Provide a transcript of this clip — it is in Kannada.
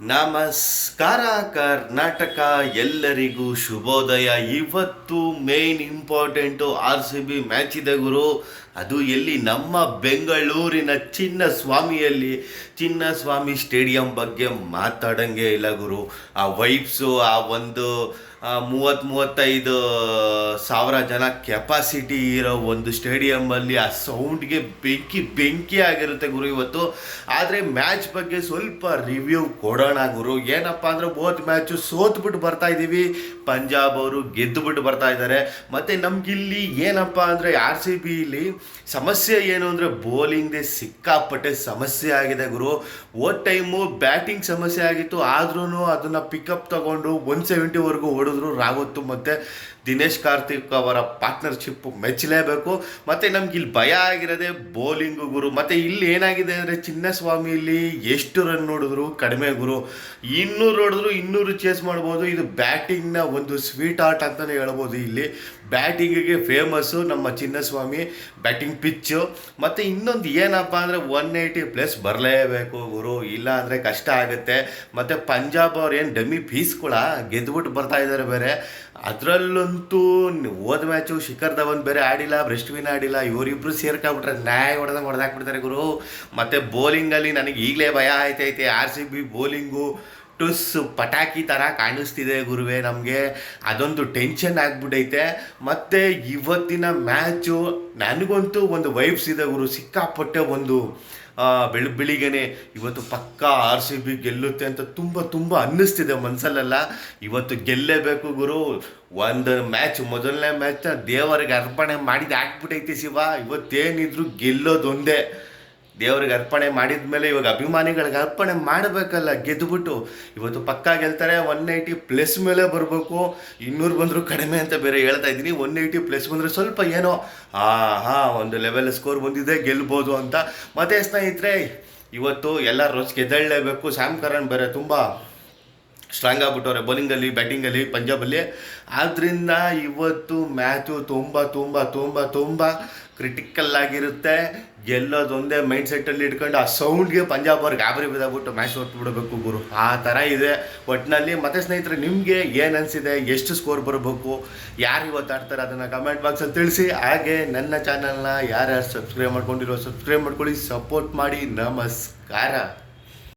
ನಮಸ್ಕಾರ ಕರ್ನಾಟಕ ಎಲ್ಲರಿಗೂ ಶುಭೋದಯ. ಇವತ್ತು main important R C B match ಇದೆ ಗುರು. ಅದು ಎಲ್ಲಿ ನಮ್ಮ ಬೆಂಗಳೂರಿನ ಚಿನ್ನ ಸ್ವಾಮಿಯಲ್ಲಿ ಚಿನ್ನ ಚಿನ್ನಸ್ವಾಮಿ ಸ್ಟೇಡಿಯಂ ಬಗ್ಗೆ ಮಾತಾಡಂಗೆ ಇಲ್ಲ ಗುರು. ಆ ವೈಬ್ಸು ಆ ಒಂದು ಮೂವತ್ತು ಮೂವತ್ತೈದು ಸಾವಿರ ಜನ ಕೆಪಾಸಿಟಿ ಇರೋ ಒಂದು ಸ್ಟೇಡಿಯಮ್ಮಲ್ಲಿ ಆ ಸೌಂಡ್ಗೆ ಬೆಂಕಿ ಬೆಂಕಿ ಆಗಿರುತ್ತೆ ಗುರು ಇವತ್ತು. ಆದರೆ ಮ್ಯಾಚ್ ಬಗ್ಗೆ ಸ್ವಲ್ಪ ರಿವ್ಯೂ ಕೊಡೋಣ ಗುರು. ಏನಪ್ಪ ಅಂದರೆ ಬೋತ್ ಮ್ಯಾಚು ಸೋತ್ಬಿಟ್ಟು ಬರ್ತಾ ಇದ್ದೀವಿ. ಪಂಜಾಬ್ ಅವರು ಗೆದ್ದುಬಿಟ್ಟು ಬರ್ತಾ ಇದ್ದಾರೆ. ಮತ್ತು ನಮಗಿಲ್ಲಿ ಏನಪ್ಪ ಅಂದರೆ ಆರ್ ಸಿ ಬಿಲಿ ಸಮಸ್ಯೆ ಏನು ಅಂದರೆ ಬೌಲಿಂಗ್ದೇ ಸಿಕ್ಕಾಪಟ್ಟೆ ಸಮಸ್ಯೆ ಆಗಿದೆ ಗುರು. ಓ ಟೈಮು ಬ್ಯಾಟಿಂಗ್ ಸಮಸ್ಯೆ ಆಗಿತ್ತು. ಆದ್ರೂ ಅದನ್ನು ಪಿಕಪ್ ತಗೊಂಡು ಒನ್ ಸೆವೆಂಟಿವರೆಗೂ ಹೊಡೆದ್ರು ರಾವತ್ತು ಮತ್ತು ದಿನೇಶ್ ಕಾರ್ತಿಕ್ ಅವರ ಪಾರ್ಟ್ನರ್ಶಿಪ್ ಮೆಚ್ಚಲೇಬೇಕು. ಮತ್ತು ನಮ್ಗೆ ಇಲ್ಲಿ ಭಯ ಆಗಿರೋದೇ ಬೌಲಿಂಗು ಗುರು. ಮತ್ತು ಇಲ್ಲಿ ಏನಾಗಿದೆ ಅಂದರೆ ಚಿನ್ನಸ್ವಾಮಿಲಿ ಎಷ್ಟು ರನ್ ನೋಡಿದ್ರು ಕಡಿಮೆ ಗುರು. ಇನ್ನೂರು ನೋಡಿದ್ರು ಇನ್ನೂರು ಚೇಸ್ ಮಾಡ್ಬೋದು. ಇದು ಬ್ಯಾಟಿಂಗ್ನ ಒಂದು ಸ್ವೀಟ್ ಆರ್ಟ್ ಅಂತಲೇ ಹೇಳ್ಬೋದು ಇಲ್ಲಿ. ಬ್ಯಾಟಿಂಗಿಗೆ ಫೇಮಸ್ಸು ನಮ್ಮ ಚಿನ್ನಸ್ವಾಮಿ ಬ್ಯಾಟಿಂಗ್ ಪಿಚ್ಚು ಮತ್ತು ಇನ್ನೊಂದು ಏನಪ್ಪ ಅಂದರೆ ಒನ್ ಏಯ್ಟಿ ಪ್ಲಸ್ ಬರಲೇಬೇಕು ಗುರು. ಇಲ್ಲ ಅಂದರೆ ಕಷ್ಟ ಆಗುತ್ತೆ. ಮತ್ತು ಪಂಜಾಬ್ ಅವ್ರು ಏನು ಡಮ್ಮಿ ಪೀಸ್ಗಳ ಗೆದ್ದುಬಿಟ್ಟು ಬರ್ತಾ ಇದ್ದಾರೆ ಬೇರೆ. ಅದರಲ್ಲಂತೂ ಹೋದ ಮ್ಯಾಚು ಶಿಖರ್ ಧವನ್ ಬೇರೆ ಆಡಿಲ್ಲ ಬ್ರೆಸ್ಟ್ವಿನ್ ಆಡಿಲ್ಲ, ಇವರಿಬ್ರು ಸೇರ್ಕೊಂಡ್ಬಿಟ್ರೆ ನ್ಯಾಯ ಹೊಡೆದಂಗೆ ಹೊಡೆದಾಕ್ಬಿಡ್ತಾರೆ ಗುರು. ಮತ್ತು ಬೌಲಿಂಗಲ್ಲಿ ನನಗೆ ಈಗಲೇ ಭಯ ಆಯ್ತೈತೆ. ಆರ್ ಸಿ ಬಿ ಬೌಲಿಂಗು ಟುಸ್ ಪಟಾಕಿ ಥರ ಕಾಣಿಸ್ತಿದೆ ಗುರುವೆ. ನಮಗೆ ಅದೊಂದು ಟೆನ್ಷನ್ ಆಗಿಬಿಟ್ಟೈತೆ ಮತ್ತು ಇವತ್ತಿನ ಮ್ಯಾಚು ನನಗಂತೂ ಒಂದು ವೈಬ್ಸ್ ಇದೆ ಗುರು. ಸಿಕ್ಕಾಪಟ್ಟೆ ಒಂದು ಬೆಳ, ಬೆಳಿಗ್ಗೆನೆ ಇವತ್ತು ಪಕ್ಕ ಆರ್ ಸಿ ಬಿ ಗೆಲ್ಲುತ್ತೆ ಅಂತ ತುಂಬ ತುಂಬ ಅನ್ನಿಸ್ತಿದೆ ಮನಸ್ಸಲ್ಲೆಲ್ಲ ಇವತ್ತು ಗೆಲ್ಲೇಬೇಕು ಗುರು. ಒಂದು ಮ್ಯಾಚ್ ಮೊದಲನೇ ಮ್ಯಾಚ್ನ ದೇವರಿಗೆ ಅರ್ಪಣೆ ಮಾಡಿದ ಹಾಕ್ಬಿಟ್ಟೈತಿ ಶಿವ. ಇವತ್ತೇನಿದ್ರು ಗೆಲ್ಲೋದೊಂದೇ. ದೇವ್ರಿಗೆ ಅರ್ಪಣೆ ಮಾಡಿದ ಮೇಲೆ ಇವಾಗ ಅಭಿಮಾನಿಗಳಿಗೆ ಅರ್ಪಣೆ ಮಾಡಬೇಕಲ್ಲ ಗೆದ್ದುಬಿಟ್ಟು ಇವತ್ತು ಪಕ್ಕಾ ಗೆಲ್ತಾರೆ ಒನ್ ಏಯ್ಟಿ ಪ್ಲಸ್ ಮೇಲೆ ಬರಬೇಕು. ಇನ್ನೂರು ಬಂದರೂ ಕಡಿಮೆ ಅಂತ ಬೇರೆ ಹೇಳ್ತಾ ಇದ್ದೀನಿ. ಒನ್ ಏಯ್ಟಿ ಪ್ಲಸ್ ಬಂದರೆ ಸ್ವಲ್ಪ ಏನೋ ಆ ಹಾಂ ಒಂದು ಲೆವೆಲ್ ಸ್ಕೋರ್ ಬಂದಿದೆ, ಗೆಲ್ಬೋದು ಅಂತ. ಮತ್ತೆ ಸ್ನೇಹಿತರೆ, ಇವತ್ತು ಎಲ್ಲ ರೋಜ್ ಗೆದ್ದಳ್ಳೇಬೇಕು ಸ್ಯಾಮ್ ಕರಣ್ ಬೇರೆ ತುಂಬ ಸ್ಟ್ರಾಂಗ್ ಆಗ್ಬಿಟ್ಟವ್ರೆ ಬೌಲಿಂಗಲ್ಲಿ ಬ್ಯಾಟಿಂಗಲ್ಲಿ ಪಂಜಾಬಲ್ಲಿ ಆದ್ದರಿಂದ ಇವತ್ತು ಮ್ಯಾಚು ತುಂಬ ತುಂಬ ತುಂಬ ತುಂಬ ಕ್ರಿಟಿಕಲ್ ಆಗಿರುತ್ತೆ. ಗೆಲ್ಲೋದೊಂದೇ ಮೈಂಡ್ ಸೆಟ್ಟಲ್ಲಿ ಇಟ್ಕೊಂಡು ಆ ಸೌಂಡ್ಗೆ ಪಂಜಾಬ್ ಅವ್ರಿಗೆ ಗಾಬರಿ ಬಿದ್ದಾಗ್ಬಿಟ್ಟು ಮ್ಯಾಚ್ ಬಿಡಬೇಕು ಗುರು. ಆ ಥರ ಇದೆ. ಒಟ್ಟಿನಲ್ಲಿ ಮತ್ತೆ ಸ್ನೇಹಿತರೆ, ನಿಮಗೆ ಏನು ಅನಿಸಿದೆ? ಎಷ್ಟು ಸ್ಕೋರ್ ಬರಬೇಕು? ಯಾರು ಇವತ್ತು ಆಡ್ತಾರೆ? ಅದನ್ನು ಕಮೆಂಟ್ ಬಾಕ್ಸಲ್ಲಿ ತಿಳಿಸಿ. ಹಾಗೆ ನನ್ನ ಚಾನಲ್ನ ಯಾರ್ಯಾರು ಸಬ್ಸ್ಕ್ರೈಬ್ ಮಾಡ್ಕೊಂಡಿರೋ ಸಬ್ಸ್ಕ್ರೈಬ್ ಮಾಡ್ಕೊಳ್ಳಿ. ಸಪೋರ್ಟ್ ಮಾಡಿ. ನಮಸ್ಕಾರ.